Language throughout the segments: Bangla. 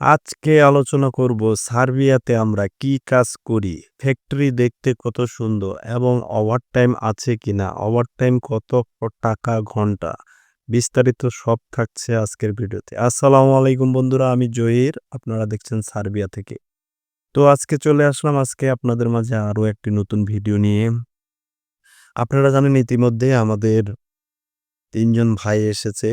আজকে আলোচনা করব সার্বিয়াতে আমরা কি কাজ করি, ফ্যাক্টরি দেখতে কত সুন্দর এবং ওভারটাইম আছে কিনা, ওভারটাইম কত টাকা, ঘণ্টা, বিস্তারিত সব থাকছে আজকের ভিডিওতে। আসসালামু আলাইকুম বন্ধুরা, আমি জহির, আপনারা দেখছেন সার্বিয়া থেকে। তো আজকে চলে আসলাম, আজকে আপনাদের মাঝে আরও একটি নতুন ভিডিও নিয়ে। আপনারা জানেন ইতিমধ্যে আমাদের তিনজন ভাই এসেছে।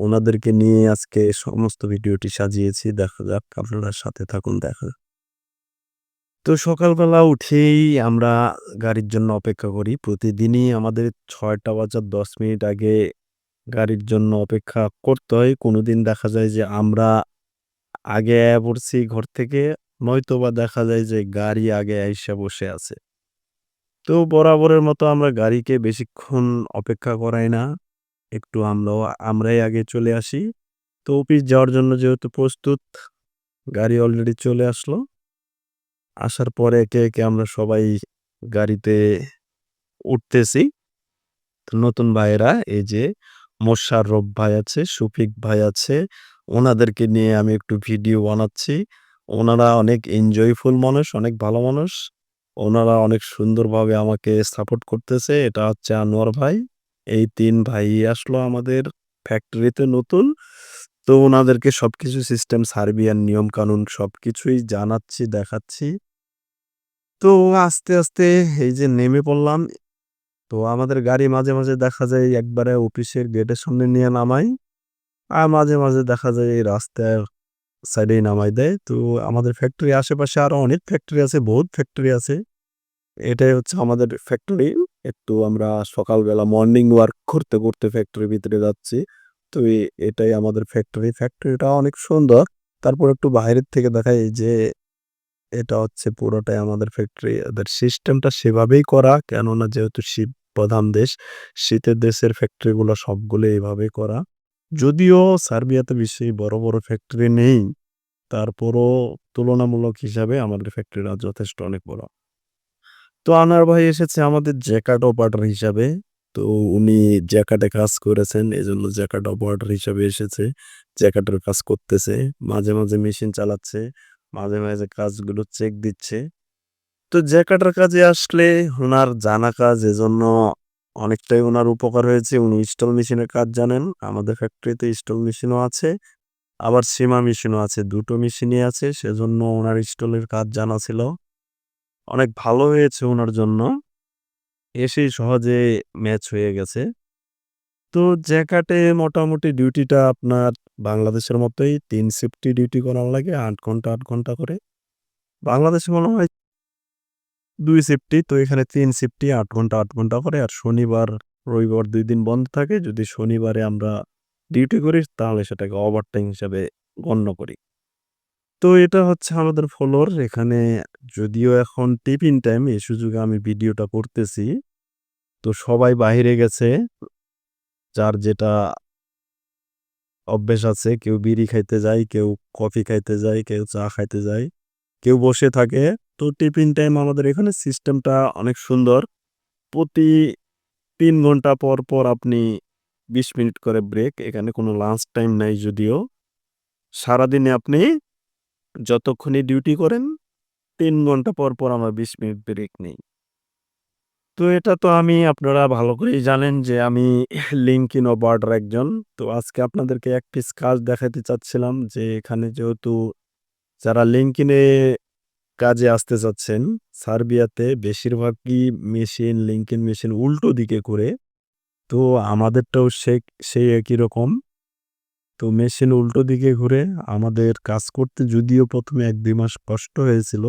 ওনাদেরকে নিয়ে আজকে সমস্ত ভিডিওটি সাজিয়েছি। দেখা যাক, আপনারা সাথে থাকুন, দেখা তো সকালবেলা উঠেই আমরা গাড়ির জন্য অপেক্ষা করি। প্রতিদিনই আমাদের ছয়টা বাজার দশ মিনিট আগে গাড়ির জন্য অপেক্ষা করতে হয়। কোনোদিন দেখা যায় যে আমরা আগে পড়ছি ঘর থেকে নয়তো বা দেখা যায় যে গাড়ি আগে আইসা বসে আছে। তো বরাবরের মতো আমরা গাড়িকে বেশিক্ষণ অপেক্ষা করাই না। একটু আমরাও, আমরাই আগে চলে আসি। তো অফিস যাওয়ার জন্য যেহেতু প্রস্তুত, গাড়ি অলরেডি চলে আসলো। আসার পরে একে একে আমরা সবাই গাড়িতে উঠতেছি। নতুন ভাইয়েরা, এই যে মোশাররফ ভাই আছে, শফিক ভাই আছে, ওনাদেরকে নিয়ে আমি একটু ভিডিও বানাচ্ছি। ওনারা অনেক এনজয়ফুল মানুষ, অনেক ভালো মানুষ। ওনারা অনেক সুন্দরভাবে আমাকে সাপোর্ট করতেছে। এটা হচ্ছে আনোয়ার ভাই। এই তিন ভাই আসলো আমাদের ফ্যাক্টরিতে নতুন। তো ওনাদেরকে সবকিছু সিস্টেম সার্বিয়ান নিয়ম কানুন সবকিছুই জানাচ্ছি, দেখাচ্ছি। তো আস্তে আস্তে এই যে নেমে পড়লাম। তো আমাদের গাড়ি মাঝে মাঝে দেখা যায় একবারে অফিসের গেটের সামনে নিয়ে নামাই আর মাঝে মাঝে দেখা যায় এই রাস্তার সাইডেই নামাই দেয়। তো আমাদের ফ্যাক্টরি আশেপাশে আরও অনেক ফ্যাক্টরি আছে, বহুত ফ্যাক্টরি আছে। এটাই হচ্ছে আমাদের ফ্যাক্টরি একটু আমরা সকালবেলা মর্নিং ওয়ার্ক করতে করতে ফ্যাক্টরির ভিতরে যাচ্ছি। তো এটাই আমাদের ফ্যাক্টরি ফ্যাক্টরিটা অনেক সুন্দর। তারপর একটু বাইরের থেকে দেখাই যে, এটা হচ্ছে পুরোটাই আমাদের ফ্যাক্টরি এদের সিস্টেমটা সেভাবেই করা, কেননা যেহেতু শীত প্রধান দেশ, শীতের দেশের ফ্যাক্টরিগুলো সবগুলো এইভাবেই করা। যদিও সার্বিয়াতে বেশি বড় বড় ফ্যাক্টরি নেই, তারপরও তুলনামূলক হিসাবে আমাদের ফ্যাক্টরিটা যথেষ্ট অনেক বড়। তো আনার ভাই এসেছে আমাদের জ্যাকাট অপারেটর হিসাবে। তো উনি জ্যাকাটে কাজ করেছেন এই জন্য জ্যাকাট অপারেটর হিসাবে এসেছে জ্যাকাটের কাজ করতেছে। মাঝে মাঝে মেশিন চালাচ্ছে, মাঝে মাঝে কাজগুলো চেক দিচ্ছে। তো জ্যাকাটের কাজে আসলে ওনার জানা কাজ, এজন্য অনেকটাই ওনার উপকার হয়েছে। উনি স্টল মেশিনের কাজ জানেন, আমাদের ফ্যাক্টরিতে স্টল মেশিনও আছে, আবার সীমা মেশিনও আছে। দুটো মেশিনই আছে, সেজন্য ওনার স্টলের কাজ জানা ছিল। অনেক ভালো হয়েছে ওনার জন্য। এসেই সহজে ম্যাচ হয়ে গেছে। তো জ্যাকাটে মোটামুটি ডিউটিটা আপনার বাংলাদেশের মতোই তিন শিফটি ডিউটি করার লাগে, আট ঘণ্টা আট ঘণ্টা করে। বাংলাদেশে মনে হয় দুই শিফটি তো এখানে তিন শিফটি আট ঘণ্টা আট ঘণ্টা করে। আর শনিবার, রবিবার দুই দিন বন্ধ থাকে। যদি শনিবারে আমরা ডিউটি করি, তাহলে সেটাকে ওভারটাইম হিসাবে গণ্য করি। তো এটা হচ্ছে আমাদের ফলোর। এখানে যদিও এখন টিফিন টাইম, এই সুযোগে আমি ভিডিওটা করতেছি। তো সবাই বাইরে গেছে। যার যেটা অভ্যেস আছে, কেউ বিড়ি খাইতে যায়, কেউ কফি খাইতে যায়, কেউ চা খাইতে যায়, কেউ বসে থাকে। তো টিফিন টাইম আমাদের এখানে সিস্টেমটা অনেক সুন্দর। প্রতি তিন ঘণ্টা পর পর আপনি বিশ মিনিট করে ব্রেক। এখানে কোনো লাঞ্চ টাইম নাই যদিও। সারাদিনে আপনি যতক্ষণই ডিউটি করেন, তিন ঘণ্টা পর পর আমার বিশ মিনিট ব্রেক নেই। তো এটা তো আমি আপনারা ভালো করেই জানেন যে আমি লিঙ্কিন অপারেটর একজন। তো আজকে আপনাদেরকে এক পিস কাজ দেখাতে চাচ্ছিলাম যে এখানে যেহেতু যারা লিঙ্কিনে কাজে আসতে চাচ্ছেন, সার্বিয়াতে বেশিরভাগই মেশিন লিঙ্কিন মেশিন উল্টো দিকে করে। তো আমাদেরটাও সে, সেই একই রকম। তো মেশিন উল্টো দিকে ঘুরে আমাদের কাজ করতে যদিও প্রথমে এক দুই মাস কষ্ট হয়েছিল,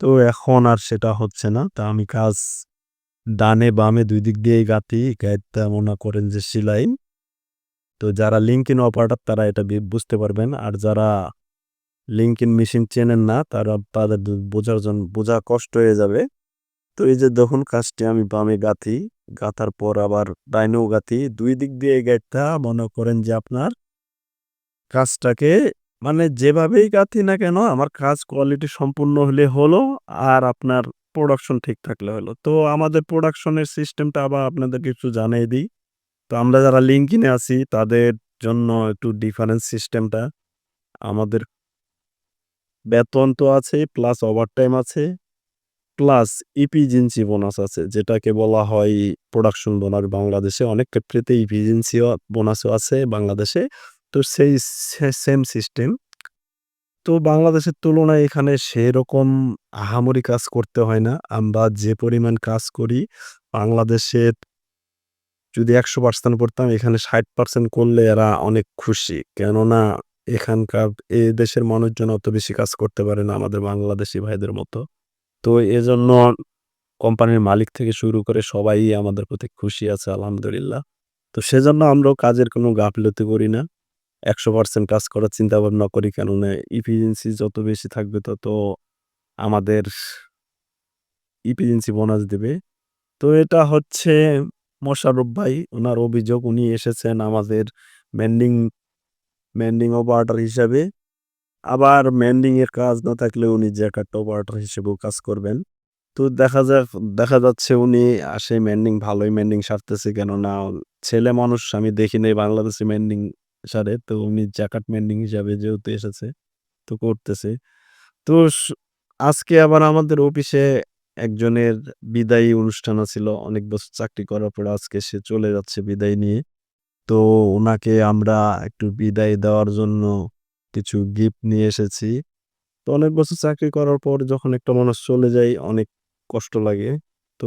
তো এখন আর সেটা হচ্ছে না। তা আমি কাজ ডানে বামে দুই দিক দিয়েই গাঁথি গাইতে মনে করেন যে সিলাই তো যারা লিঙ্ক ইন অপারেটার তারা এটা বুঝতে পারবেন। আর যারা লিঙ্ক ইন মেশিন চেনেন না, তারা তাদের বোঝার জন্য বোঝা কষ্ট হয়ে যাবে। তো এই যে দেখুন কাজটি আমি বামে গাঁথি, গাঁথার পর আবার ডাইনেও গাঁথি। দুই দিক দিয়ে গাইতে মনে করেন যে আপনার কাজটাকে মানে যেভাবেই গাঁথি না কেন, আমার কাজ কোয়ালিটি সম্পূর্ণ হলে হলো আর আপনার প্রোডাকশন ঠিক থাকলে হলো তো আমাদের প্রোডাকশনের সিস্টেমটা আবার আপনাদেরকে একটু জানিয়ে দিই তো আমরা যারা লিঙ্কিনে আছি, তাদের জন্য একটু ডিফারেন্স সিস্টেমটা আমাদের বেতন তো আছেই প্লাস ওভারটাইম আছে। প্লাস ইপিজেন্সি বোনাস আছে, যেটাকে বলা হয় প্রোডাকশন বোনাস বাংলাদেশে অনেক ক্ষেত্রেতে ইপিজেন্সিও বোনাসও আছে, বাংলাদেশে। তো সেই সেম সিস্টেম। তো বাংলাদেশের তুলনায় এখানে সেরকম আহামরি কাজ করতে হয় না। আমরা যে পরিমাণ কাজ করি, বাংলাদেশের যদি ১০০% করতাম এখানে ৬০% করলে এরা অনেক খুশি। কেননা এখানকার এ দেশের মানুষজন অত বেশি কাজ করতে পারে না আমাদের বাংলাদেশি ভাইদের মতো। তো এজন্য কোম্পানির মালিক থেকে শুরু করে সবাই আমাদের প্রতি খুশি আছে, আলহামদুলিল্লাহ। তো সেজন্য আমরাও কাজের কোনো গাফিলতি করি না। ১০০% কাজ করার চিন্তা ভাবনা করি কেননা ইফিসিয়েন্সি যত বেশি থাকবে, তত আমাদের ইপিজেন্সি বোনাস দেবে তো এটা হচ্ছে মোশাররফ ভাই ওনার অভিযোগ উনি এসেছেন আমাদের মেন্ডিং মেন্ডিং অপারেটর হিসাবে। আবার মেন্ডিং এর কাজ না থাকলে উনি জ্যাকার্ট অপারেটর হিসেবেও কাজ করবেন। তো দেখা যাক, দেখা যাচ্ছে উনি আসে মেন্ডিং ভালোই মেন্ডিং সারতেছে কেননা ছেলে মানুষ, আমি দেখি নাই বাংলাদেশে মেন্ডিং সারে। তো উনি জ্যাকার্ট মেন্ডিং হিসাবে যেহেতু এসেছে, তো করতেছে। তো আজকে আবার আমাদের অফিসে একজনের বিদায়ী অনুষ্ঠান ছিল। অনেক বছর চাকরি করার পরে আজকে সে চলে যাচ্ছে বিদায় নিয়ে। তো ওনাকে আমরা একটু বিদায় দেওয়ার জন্য কিছু গিফট নিয়ে এসেছি। তো অনেক বছর চাকরি করার পর যখন একটা মানুষ চলে যায়, অনেক কষ্ট লাগে। তো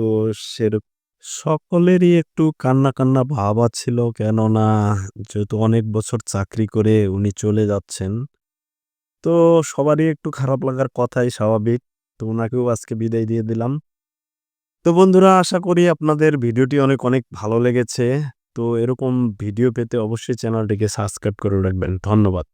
সেরক সকলেরই একটু কান্না, কান্না ভাব আছিল কেননা যেহেতু অনেক বছর চাকরি করে উনি চলে যাচ্ছেন। তো সবারই একটু খারাপ লাগার কথাই স্বাভাবিক। তো ওনাকেও আজকে বিদায় দিয়ে দিলাম। তো বন্ধুরা আশা করি আপনাদের ভিডিওটি অনেক, অনেক ভালো লেগেছে। তো এরকম ভিডিও পেতে অবশ্যই চ্যানেলটিকে সাবস্ক্রাইব করে রাখবেন। ধন্যবাদ।